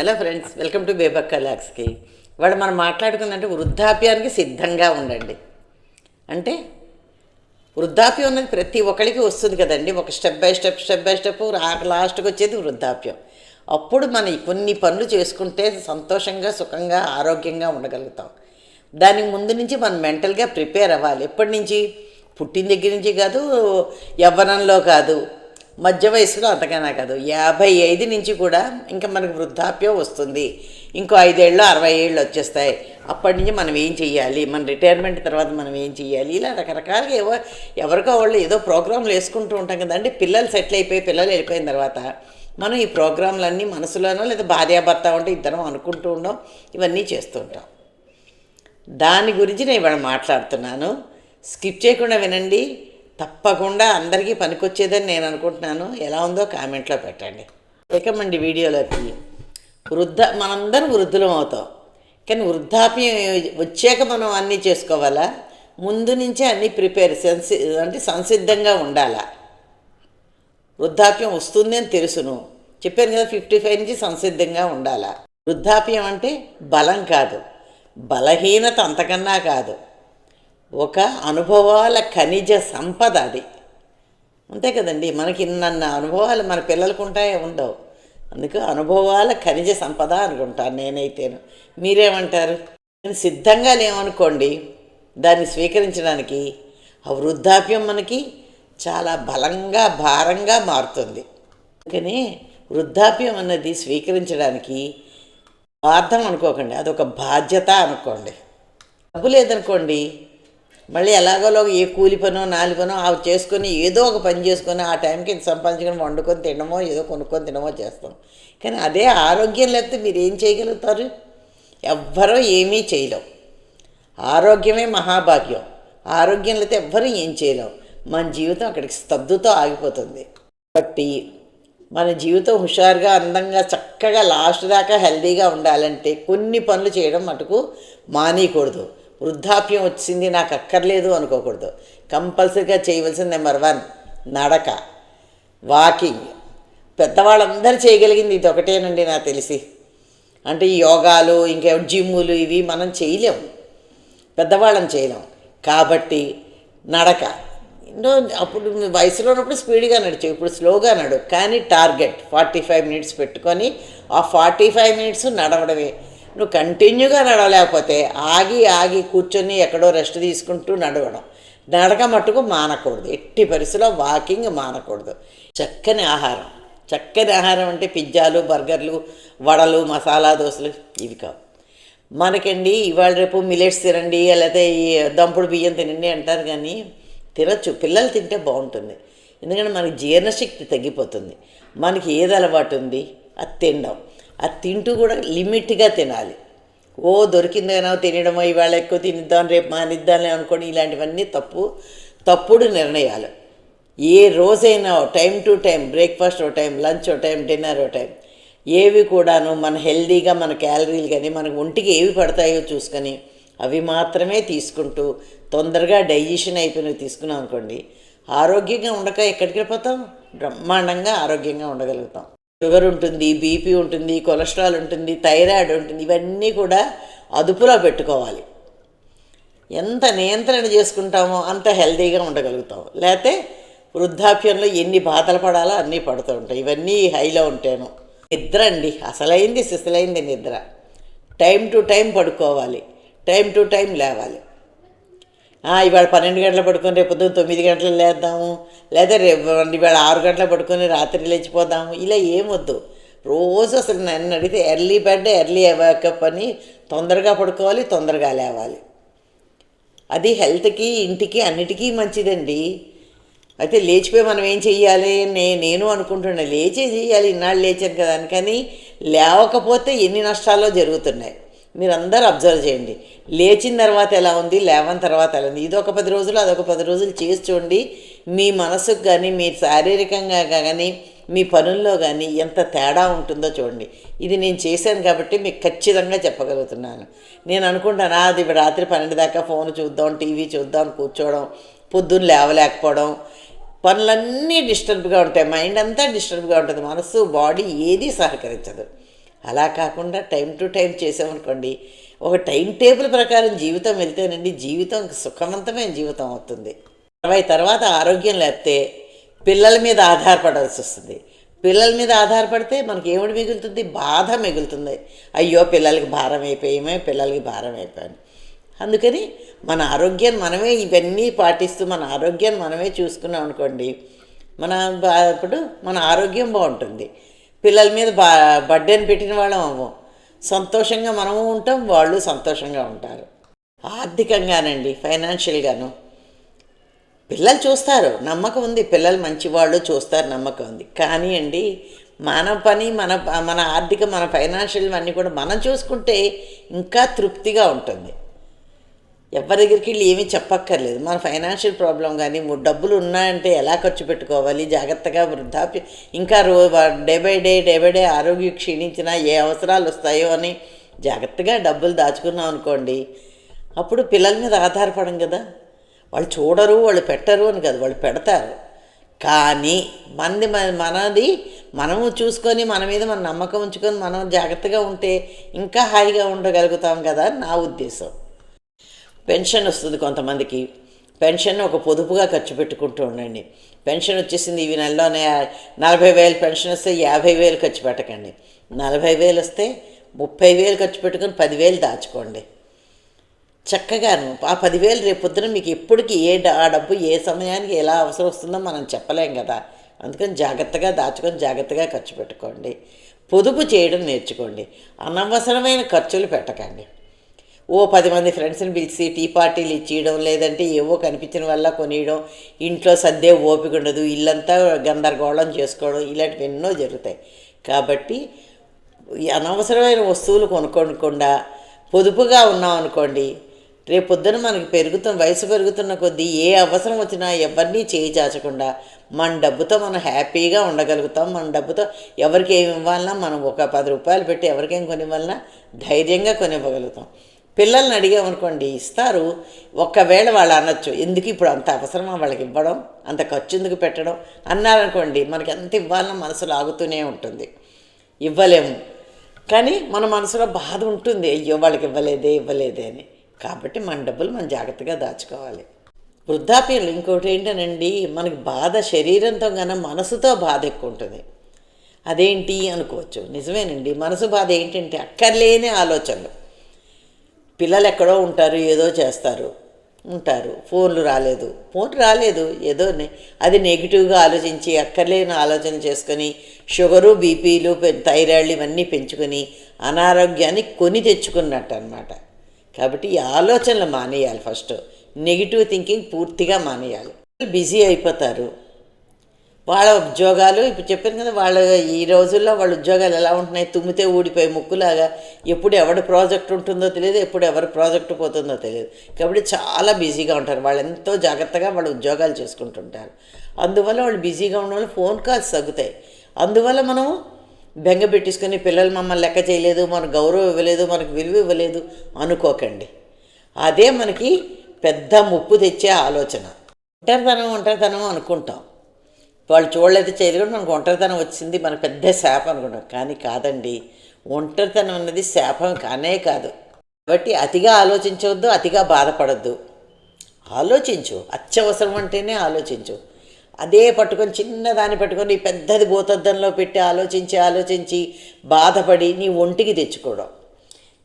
Hello friends welcome to Bebakka లాక్స్కి ఇవాళ మనం మాట్లాడుకుందంటే వృద్ధాప్యానికి సిద్ధంగా ఉండండి. అంటే వృద్ధాప్యం అనేది ప్రతి ఒక్కరికి వస్తుంది కదండి. ఒక step by step step by step లాస్ట్కి వచ్చేది వృద్ధాప్యం. అప్పుడు మనం కొన్ని పనులు చేసుకుంటే సంతోషంగా సుఖంగా ఆరోగ్యంగా ఉండగలుగుతాం. దానికి ముందు నుంచి మనం మెంటల్గా ప్రిపేర్ అవ్వాలి. ఎప్పటి నుంచి? పుట్టిన దగ్గర నుంచి కాదు యవ్వనంలో కాదు. మధ్య వయసులో అంతగానే కాదు యాభై ఐదు నుంచి కూడా ఇంకా మనకు వృద్ధాప్యం వస్తుంది. ఇంకో ఐదేళ్ళు అరవై ఏళ్ళు వచ్చేస్తాయి. అప్పటి నుంచి మనం ఏం చెయ్యాలి? మన రిటైర్మెంట్ తర్వాత మనం ఏం చెయ్యాలి? ఇలా రకరకాలుగా ఎవ ఎవరికో వాళ్ళు ఏదో ప్రోగ్రాంలు వేసుకుంటూ ఉంటాం కదండి. పిల్లలు సెటిల్ అయిపోయి పిల్లలు వెళ్ళిపోయిన తర్వాత మనం ఈ ప్రోగ్రాంలన్నీ మనసులోనో లేదా భార్యాభర్త ఉంటే ఇద్దరం అనుకుంటూ ఉండం ఇవన్నీ చేస్తూ ఉంటాం. దాని గురించి నేను ఇవాళ మాట్లాడుతున్నాను. స్కిప్ చేయకుండా వినండి. తప్పకుండా అందరికీ పనికొచ్చేదని నేను అనుకుంటున్నాను. ఎలా ఉందో కామెంట్లో పెట్టండి. ఇకమండి వీడియోలోకి. వృద్ధ మనందరం వృద్ధులం అవుతాం. కానీ వృద్ధాప్యం వచ్చాక మనం అన్నీ చేసుకోవాలా? ముందు నుంచే అన్నీ ప్రిపేర్ సన్సి అంటే సంసిద్ధంగా ఉండాలా? వృద్ధాప్యం వస్తుంది అని తెలుసును. చెప్పాను కదా ఫిఫ్టీ ఫైవ్ నుంచి సంసిద్ధంగా ఉండాలా? వృద్ధాప్యం అంటే బలం కాదు. బలహీనత అంతకన్నా కాదు. ఒక అనుభవాల ఖనిజ సంపద అది. అంతే కదండి మనకి ఇన్న అనుభవాలు మన పిల్లలకు ఉంటాయో ఉండవు. అందుకు అనుభవాల ఖనిజ సంపద అనుకుంటాను నేనైతేను. మీరేమంటారు? నేను సిద్ధంగా లేవనుకోండి దాన్ని స్వీకరించడానికి ఆ వృద్ధాప్యం మనకి చాలా బలంగా భారంగా మారుతుంది. అందుకని వృద్ధాప్యం అన్నది స్వీకరించడానికి స్వార్థం అనుకోకండి అదొక బాధ్యత అనుకోండి. డబ్బు లేదనుకోండి మళ్ళీ ఎలాగోలో ఏ కూలి పనో నాలి పనో అవి చేసుకొని ఏదో ఒక పని చేసుకొని ఆ టైంకి ఇంత సంపాదించుకొని వండుకొని తినమో ఏదో కొనుక్కొని తినమో చేస్తాం. కానీ అదే ఆరోగ్యం లేకపోతే మీరు ఏం చేయగలుగుతారు? ఎవ్వరూ ఏమీ చేయలేం ఆరోగ్యమే మహాభాగ్యం. ఆరోగ్యం లేకపోతే ఎవ్వరూ ఏం చేయలేం మన జీవితం అక్కడికి స్తబ్దుతో ఆగిపోతుంది. కాబట్టి మన జీవితం హుషారుగా అందంగా చక్కగా లాస్ట్ దాకా హెల్దీగా ఉండాలంటే కొన్ని పనులు చేయడం మటుకు మానేయకూడదు. వృద్ధాప్యం వచ్చింది నాకు అక్కర్లేదు అనుకోకూడదు. కంపల్సరీగా చేయవలసిన నెంబర్ వన్ నడక. వాకింగ్. పెద్దవాళ్ళందరూ చేయగలిగింది ఇది ఒకటేనండి నాకు తెలిసి. అంటే ఈ యోగాలు ఇంకా జిమ్ములు ఇవి మనం చేయలేము పెద్దవాళ్ళం చేయలేం. కాబట్టి నడక. ఎన్నో అప్పుడు వయసులో ఉన్నప్పుడు స్పీడ్గా నడిచావు ఇప్పుడు స్లోగా నడు. కానీ టార్గెట్ ఫార్టీ ఫైవ్ మినిట్స్ పెట్టుకొని ఆ ఫార్టీ ఫైవ్ మినిట్స్ నడవడమే. నువ్వు కంటిన్యూగా నడవలేకపోతే ఆగి ఆగి కూర్చొని ఎక్కడో రెస్ట్ తీసుకుంటూ నడవడం. నడక మట్టుకు మానకూడదు. ఎట్టి పరిస్థితిలో వాకింగ్ మానకూడదు. చక్కని ఆహారం. చక్కని ఆహారం అంటే పిజ్జాలు బర్గర్లు వడలు మసాలా దోశలు ఇవి కావు. మనకండి ఇవాళ రేపు మిలెట్స్ తినండి లేకపోతే ఈ దంపుడు బియ్యం తినండి అంటారు కానీ తినచ్చు. పిల్లలు తింటే బాగుంటుంది. ఎందుకంటే మనకి జీర్ణశక్తి తగ్గిపోతుంది. మనకి ఏది అలవాటు ఉంది? అది తినడం. అది తింటూ కూడా లిమిట్గా తినాలి. ఓ దొరికిందేనో తినడమో ఇవాళ ఎక్కువ తినిద్దాం రేపు మానిద్దాంలే అనుకోని ఇలాంటివన్నీ తప్పు తప్పుడు నిర్ణయాలు. ఏ రోజైనా టైం టు టైం బ్రేక్ఫాస్ట్ ఓ టైం లంచ్ ఓ టైం డిన్నర్ ఓ టైం ఏవి కూడాను మన హెల్దీగా మన క్యాలరీలు కానీ మనకు ఒంటికి ఏవి పడతాయో చూసుకొని అవి మాత్రమే తీసుకుంటూ తొందరగా డైజెషన్ అయిపోయినవి తీసుకున్నాం అనుకోండి ఆరోగ్యంగా ఉండక ఎక్కడికి వెళ్ళిపోతాం? బ్రహ్మాండంగా ఆరోగ్యంగా ఉండగలుగుతాం. షుగర్ ఉంటుంది బీపీ ఉంటుంది కొలెస్ట్రాల్ ఉంటుంది థైరాయిడ్ ఉంటుంది ఇవన్నీ కూడా అదుపులో పెట్టుకోవాలి. ఎంత నియంత్రణ చేసుకుంటామో అంత హెల్తీగా ఉండగలుగుతాం. లేకపోతే వృద్ధాప్యంలో ఎన్ని బాధలు పడాలో అన్నీ పడుతూ ఉంటాయి. ఇవన్నీ హైలో ఉంటాను. నిద్ర అండి. అసలైంది సిసలైంది నిద్ర. టైం టు టైం పడుకోవాలి. టైం టు టైం లేవాలి. ఇవాళ పన్నెండు గంటలు పడుకొని రేపు పొద్దున్న తొమ్మిది గంటలు లేద్దాము. లేదా రేపు ఇవాళ ఆరు గంటలు పడుకొని రాత్రి లేచిపోదాము. ఇలా ఏమొద్దు రోజు అసలు నన్ను అడిగితే ఎర్లీ బెడ్ ఎర్లీ వేకప్ అని తొందరగా పడుకోవాలి తొందరగా లేవాలి. అది హెల్త్కి ఇంటికి అన్నిటికీ మంచిదండి. అయితే లేచిపోయి మనం ఏం చెయ్యాలి? నే నేను అనుకుంటున్నా లేచే చేయాలి ఇన్నాళ్ళు లేచాను కదా అని. కానీ లేవకపోతే ఎన్ని నష్టాల్లో జరుగుతున్నాయి? మీరందరూ అబ్జర్వ్ చేయండి. లేచిన తర్వాత ఎలా ఉంది లేవని తర్వాత ఎలా ఉంది. ఇదొక పది రోజులు అదొక పది రోజులు చేసి చూడండి. మీ మనసుకు కానీ మీ శారీరకంగా కానీ మీ పనుల్లో కానీ ఎంత తేడా ఉంటుందో చూడండి. ఇది నేను చేశాను కాబట్టి మీకు ఖచ్చితంగా చెప్పగలుగుతున్నాను. నేను అనుకుంటాను అది రాత్రి పన్నెండు దాకా ఫోన్ చూద్దాం టీవీ చూద్దాం కూర్చోవడం పొద్దున్న లేవలేకపోవడం. పనులన్నీ డిస్టర్బ్గా ఉంటాయి. మైండ్ అంతా డిస్టర్బ్గా ఉంటుంది. మనసు బాడీ ఏది సహకరించదు. అలా కాకుండా టైం టు టైం చేసామనుకోండి ఒక టైం టేబుల్ ప్రకారం జీవితం వెళ్తేనండి జీవితం సుఖవంతమైన జీవితం అవుతుంది. అరవై తర్వాత ఆరోగ్యం లేకపోతే పిల్లల మీద ఆధారపడాల్సి వస్తుంది. పిల్లల మీద ఆధారపడితే మనకి ఏమిటి మిగులుతుంది? బాధ మిగులుతుంది. అయ్యో పిల్లలకి భారం అయిపోయామే పిల్లలకి భారం అయిపోయాను. అందుకని మన ఆరోగ్యాన్ని మనమే ఇవన్నీ పాటిస్తూ మన ఆరోగ్యాన్ని మనమే చూసుకున్నాం అనుకోండి మన బా- అప్పుడు మన ఆరోగ్యం బాగుంటుంది. పిల్లల మీద బా బర్డెన్ పెట్టిన వాళ్ళం అవ్వం. సంతోషంగా మనము ఉంటాం వాళ్ళు సంతోషంగా ఉంటారు. ఆర్థికంగానండి ఫైనాన్షియల్గాను. పిల్లలు చూస్తారు నమ్మకం ఉంది. పిల్లలు మంచివాళ్ళు చూస్తారు నమ్మకం ఉంది. కానీ అండి మన పని మన మన ఆర్థిక మన ఫైనాన్షియల్ అన్నీ కూడా మనం చూసుకుంటే ఇంకా తృప్తిగా ఉంటుంది. ఎవరి దగ్గరికి వెళ్ళి ఏమీ చెప్పక్కర్లేదు. మన ఫైనాన్షియల్ ప్రాబ్లం కానీ మూడు డబ్బులు ఉన్నాయంటే ఎలా ఖర్చు పెట్టుకోవాలి? జాగ్రత్తగా వృద్ధాప్య ఇంకా రో day by day day by day ఆరోగ్యం క్షీణించినా ఏ అవసరాలు వస్తాయో అని జాగ్రత్తగా డబ్బులు దాచుకున్నాం అనుకోండి అప్పుడు పిల్లల మీద ఆధారపడం కదా. వాళ్ళు చూడరు వాళ్ళు పెట్టరు అని కదా వాళ్ళు పెడతారు. కానీ మనది మన- మనది మనము చూసుకొని మన మీద మన నమ్మకం ఉంచుకొని మనం జాగ్రత్తగా ఉంటే ఇంకా హాయిగా ఉండగలుగుతాం కదా అని నా ఉద్దేశం. పెన్షన్ వస్తుంది కొంతమందికి. పెన్షన్ ఒక పొదుపుగా ఖర్చు పెట్టుకుంటూ ఉండండి. పెన్షన్ వచ్చేసింది ఈ నెలలోనే నలభై వేలు పెన్షన్ వస్తే యాభై వేలు ఖర్చు పెట్టకండి. నలభై వేలు వస్తే ముప్పై వేలు ఖర్చు పెట్టుకుని పదివేలు దాచుకోండి. చక్కగాను ఆ పదివేలు రేపొద్దున మీకు ఎప్పటికి ఏ ఆ డబ్బు ఏ సమయానికి ఎలా అవసరం వస్తుందో మనం చెప్పలేం కదా. అందుకని జాగ్రత్తగా దాచుకొని జాగ్రత్తగా ఖర్చు పెట్టుకోండి. పొదుపు చేయడం నేర్చుకోండి. అనవసరమైన ఖర్చులు పెట్టకండి. ఓ పది మంది ఫ్రెండ్స్ని పిలిచి టీ పార్టీలు ఇచ్చేయడం లేదంటే ఏవో కనిపించిన వల్ల కొనియడం ఇంట్లో సర్దే ఓపిక ఉండదు ఇల్లంతా గందరగోళం చేసుకోవడం ఇలాంటివి ఎన్నో జరుగుతాయి. కాబట్టి అనవసరమైన వస్తువులు కొనుక్కోకుండా పొదుపుగా ఉన్నాం అనుకోండి రేపు పొద్దున మనకి పెరుగుతున్న వయసు పెరుగుతున్న కొద్దీ ఏ అవసరం వచ్చినా ఎవరిని చేయి చాచకుండా మన డబ్బుతో మనం హ్యాపీగా ఉండగలుగుతాం మన డబ్బుతో ఎవరికి ఏమి ఇవ్వాలన్నా మనం ఒక పది రూపాయలు పెట్టి ఎవరికేం కొనివ్వాలన్నా ధైర్యంగా కొనివ్వగలుగుతాం. పిల్లల్ని అడిగామనుకోండి ఇస్తారు. ఒక్కవేళ వాళ్ళు అనొచ్చు ఎందుకు ఇప్పుడు అంత అవసరమా వాళ్ళకి ఇవ్వడం అంత ఖర్చు ఎందుకు పెట్టడం అన్నారనుకోండి మనకి ఎంత ఇవ్వాలన్నా మనసు లాగుతూనే ఉంటుంది. ఇవ్వలేము. కానీ మన మనసులో బాధ ఉంటుంది అయ్యో వాళ్ళకి ఇవ్వలేదే ఇవ్వలేదే అని. కాబట్టి మన డబ్బులు మనం జాగ్రత్తగా దాచుకోవాలి. వృద్ధాప్యంలో ఇంకోటి ఏంటనండి మనకి బాధ శరీరంతో కన్నా మనసుతో బాధ ఎక్కువ ఉంటుంది అదేంటి అనుకోవచ్చు. నిజమేనండి మనసు బాధ ఏంటంటే అక్కర్లేని ఆలోచనలు. పిల్లలు ఎక్కడో ఉంటారు ఏదో చేస్తారు ఉంటారు. ఫోన్లు రాలేదు. ఫోన్ రాలేదు ఏదో అది నెగిటివ్గా ఆలోచించి అక్కర్లేని ఆలోచన చేసుకొని షుగరు బీపీలు పె- థైరాయిడ్లు ఇవన్నీ పెంచుకొని అనారోగ్యాన్ని కొని తెచ్చుకున్నట్టు అనమాట కాబట్టి ఈ ఆలోచనలు మానేయాలి ఫస్ట్. నెగిటివ్ థింకింగ్ పూర్తిగా మానేయాలి. బిజీ అయిపోతారు. వాళ్ళ ఉద్యోగాలు ఇప్పుడు చెప్పాను కదా వాళ్ళ ఈ రోజుల్లో వాళ్ళ ఉద్యోగాలు ఎలా ఉంటున్నాయి? తుమ్మితే ఊడిపోయి ముక్కులాగా. ఎప్పుడు ఎవరి ప్రాజెక్ట్ ఉంటుందో తెలియదు ఎప్పుడు ఎవరి ప్రాజెక్ట్ పోతుందో తెలియదు. కాబట్టి చాలా బిజీగా ఉంటారు. వాళ్ళు ఎంతో జాగ్రత్తగా వాళ్ళ ఉద్యోగాలు చేసుకుంటుంటారు. అందువల్ల వాళ్ళు బిజీగా ఉండడం వల్ల ఫోన్ కాల్స్ తగ్గుతాయి. అందువల్ల మనము బెంగ పెట్టేసుకొని పిల్లలు మమ్మల్ని లెక్క చేయలేదు మనకు గౌరవం ఇవ్వలేదు మనకు విలువ ఇవ్వలేదు అనుకోకండి. అదే మనకి పెద్ద ముప్పు తెచ్చే ఆలోచన. ఒంటరితనం ఒంటరితనం అనుకుంటాం. వాళ్ళు చూడలేదు చేయలేదు కూడా మనకు ఒంటరితనం వచ్చింది మన పెద్ద శాపం అనుకుంటాం. కానీ కాదండి ఒంటరితనం అన్నది శాపం కానే కాదు. కాబట్టి అతిగా ఆలోచించవద్దు అతిగా బాధపడద్దు. ఆలోచించు అత్యవసరం అంటేనే ఆలోచించు. అదే పట్టుకొని చిన్నదాన్ని పట్టుకొని పెద్దది భూతద్దంలో పెట్టి ఆలోచించి ఆలోచించి బాధపడి నీ ఒంటికి తెచ్చుకోవడం.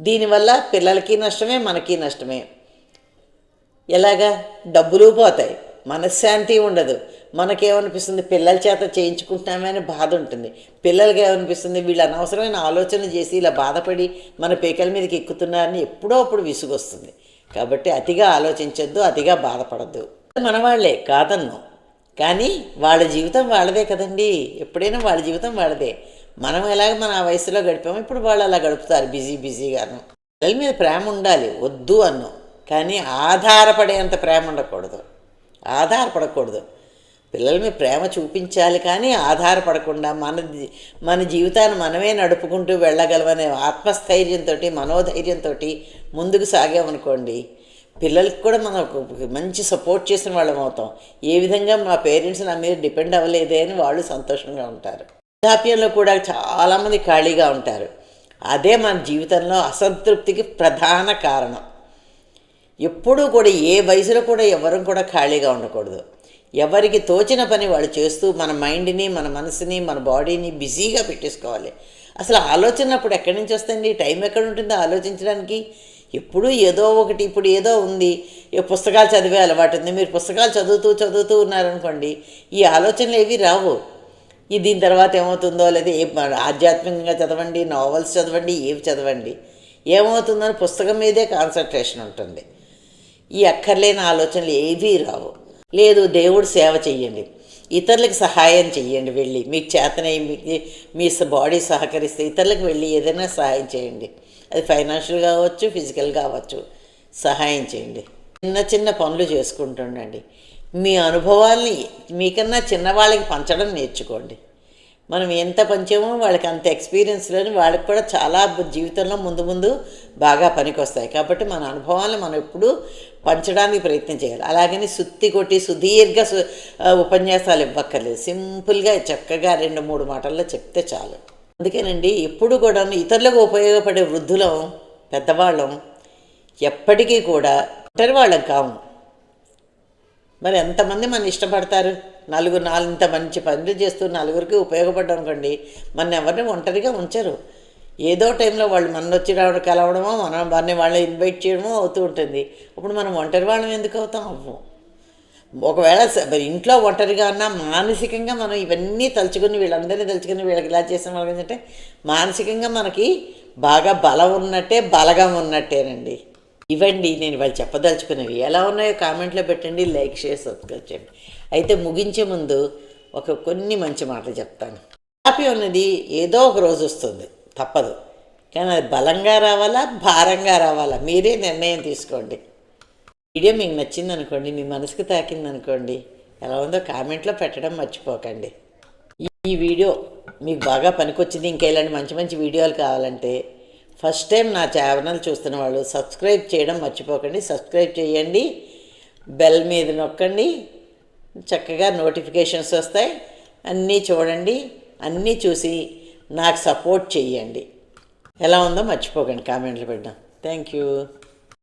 దీనివల్ల పిల్లలకి నష్టమే మనకి నష్టమే. ఎలాగా? డబ్బులు పోతాయి. మనశ్శాంతి ఉండదు. మనకేమనిపిస్తుంది? పిల్లల చేత చేయించుకుంటున్నామని బాధ ఉంటుంది. పిల్లలకి ఏమనిపిస్తుంది వీళ్ళు అనవసరమైన ఆలోచన చేసి ఇలా బాధపడి మన పేకల మీదకి ఎక్కుతున్నారని ఎప్పుడో అప్పుడు విసుగొస్తుంది. కాబట్టి అతిగా ఆలోచించొద్దు అతిగా బాధపడద్దు. మన వాళ్ళే కాదన్ను. కానీ వాళ్ళ జీవితం వాళ్ళదే కదండి. ఎప్పుడైనా వాళ్ళ జీవితం వాళ్ళదే. మనం ఎలాగ మన ఆ వయసులో గడిపామో ఇప్పుడు వాళ్ళు అలా గడుపుతారు బిజీ బిజీగాను. పిల్లల మీద ప్రేమ ఉండాలి వద్దు అన్ను. కానీ ఆధారపడేంత ప్రేమ ఉండకూడదు. ఆధారపడకూడదు. పిల్లల మీద ప్రేమ చూపించాలి కానీ ఆధారపడకుండా మన మన జీవితాన్ని మనమే నడుపుకుంటూ వెళ్ళగలమనే ఆత్మస్థైర్యంతో మనోధైర్యంతో ముందుకు సాగామనుకోండి పిల్లలకి కూడా మనం మంచి సపోర్ట్ చేసిన వాళ్ళం అవుతాం. ఏ విధంగా మా పేరెంట్స్ నా మీద డిపెండ్ అవ్వలేదే అని వాళ్ళు సంతోషంగా ఉంటారు. వృద్ధాప్యంలో కూడా చాలామంది ఖాళీగా ఉంటారు. అదే మన జీవితంలో అసంతృప్తికి ప్రధాన కారణం. ఎప్పుడూ కూడా ఏ వయసులో కూడా ఎవరూ కూడా ఖాళీగా ఉండకూడదు. ఎవరికి తోచిన పని వాళ్ళు చేస్తూ మన మైండ్ని మన మనసుని మన బాడీని బిజీగా పెట్టేసుకోవాలి. అసలు ఆలోచన అప్పుడు ఎక్కడి నుంచి వస్తుంది టైం ఎక్కడ ఉంటుందో ఆలోచించడానికి? ఎప్పుడూ ఏదో ఒకటి ఇప్పుడు ఏదో ఉంది. ఏ పుస్తకాలు చదివే అలవాటు ఉంది. మీరు పుస్తకాలు చదువుతూ చదువుతూ ఉన్నారనుకోండి ఈ ఆలోచనలు ఏవి రావు. ఈ దీని తర్వాత ఏమవుతుందో లేదా ఏ ఆధ్యాత్మికంగా చదవండి నావెల్స్ చదవండి ఏవి చదవండి. ఏమవుతుందని పుస్తకం మీదే కాన్సన్ట్రేషన్ ఉంటుంది. ఈ అక్కర్లేని ఆలోచనలు ఏవీ రావు. లేదు దేవుడు సేవ చెయ్యండి. ఇతరులకు సహాయం చెయ్యండి వెళ్ళి. మీకు చేతనై మీకు మీ బాడీ సహకరిస్తే ఇతరులకు వెళ్ళి ఏదైనా సహాయం చేయండి. అది ఫైనాన్షియల్ కావచ్చు ఫిజికల్ కావచ్చు సహాయం చేయండి. చిన్న చిన్న పనులు చేసుకుంటుండండి. మీ అనుభవాల్ని మీకన్నా చిన్నవాళ్ళకి పంచడం నేర్చుకోండి. మనం ఎంత పంచామో వాళ్ళకి అంత ఎక్స్పీరియన్స్లోని వాళ్ళకి కూడా చాలా జీవితంలో ముందు ముందు బాగా పనికొస్తాయి. కాబట్టి మన అనుభవాలను మనం ఎప్పుడూ పంచడానికి ప్రయత్నం చేయాలి. అలాగని సుత్తి కొట్టి సుదీర్ఘ సు- ఉపన్యాసాలు ఇవ్వక్కర్లేదు. సింపుల్గా చక్కగా రెండు మూడు మాటల్లో చెప్తే చాలు. అందుకేనండి ఎప్పుడు కూడా ఇతరులకు ఉపయోగపడే వృద్ధులం పెద్దవాళ్ళం ఎప్పటికీ కూడా ఒంటరి వాళ్ళం కాము. మరి ఎంతమంది మన ఇష్టపడతారు? నలుగురు నాలుగు ఇంత మంచి పనులు చేస్తూ నలుగురికి ఉపయోగపడ్డం అనుకోండి మన ఎవరిని ఒంటరిగా ఉంచరు. ఏదో టైంలో వాళ్ళు మన వచ్చి రావడం కలవడమో మనం వారిని వాళ్ళని ఇన్వైట్ చేయడమో అవుతూ ఉంటుంది. ఇప్పుడు మనం ఒంటరి వాళ్ళం ఎందుకు అవుతాం? అవ్వం. ఒకవేళ ఇంట్లో ఒంటరిగా ఉన్నా మానసికంగా మనం ఇవన్నీ తలుచుకుని వీళ్ళందరినీ తలుచుకుని వీళ్ళకి ఇలా చేసిన వాళ్ళకి ఏంటంటే మానసికంగా మనకి బాగా బలం ఉన్నట్టే బలగం ఉన్నట్టేనండి. ఇవండి నేను వాళ్ళు చెప్పదలుచుకునేవి ఎలా ఉన్నాయో కామెంట్లో పెట్టండి లైక్ చేసి సబ్స్క్రైబ్ చేయండి. అయితే ముగించే ముందు ఒక కొన్ని మంచి మాటలు చెప్తాను. కాపీ ఉన్నది ఏదో ఒక రోజు వస్తుంది. తప్పదు. కానీ అది బలంగా రావాలా? భారంగా రావాలా? మీరే నిర్ణయం తీసుకోండి. వీడియో మీకు నచ్చింది అనుకోండి మీ మనసుకు తాకింది అనుకోండి ఎలా ఉందో కామెంట్లో పెట్టడం మర్చిపోకండి. ఈ- ఈ వీడియో మీకు బాగా పనికొచ్చింది. ఇంకా ఇలాంటి మంచి మంచి వీడియోలు కావాలంటే ఫస్ట్ టైం నా ఛానల్ చూస్తున్న వాళ్ళు సబ్స్క్రైబ్ చేయడం మర్చిపోకండి. సబ్స్క్రైబ్ చేయండి. బెల్ మీద నొక్కండి. చక్కగా నోటిఫికేషన్స్ వస్తాయి. అన్నీ చూడండి అన్నీ చూసి నాకు సపోర్ట్ చేయండి ఎలా ఉందో మర్చిపోకండి కామెంట్లు పెట్టడం. Thank you.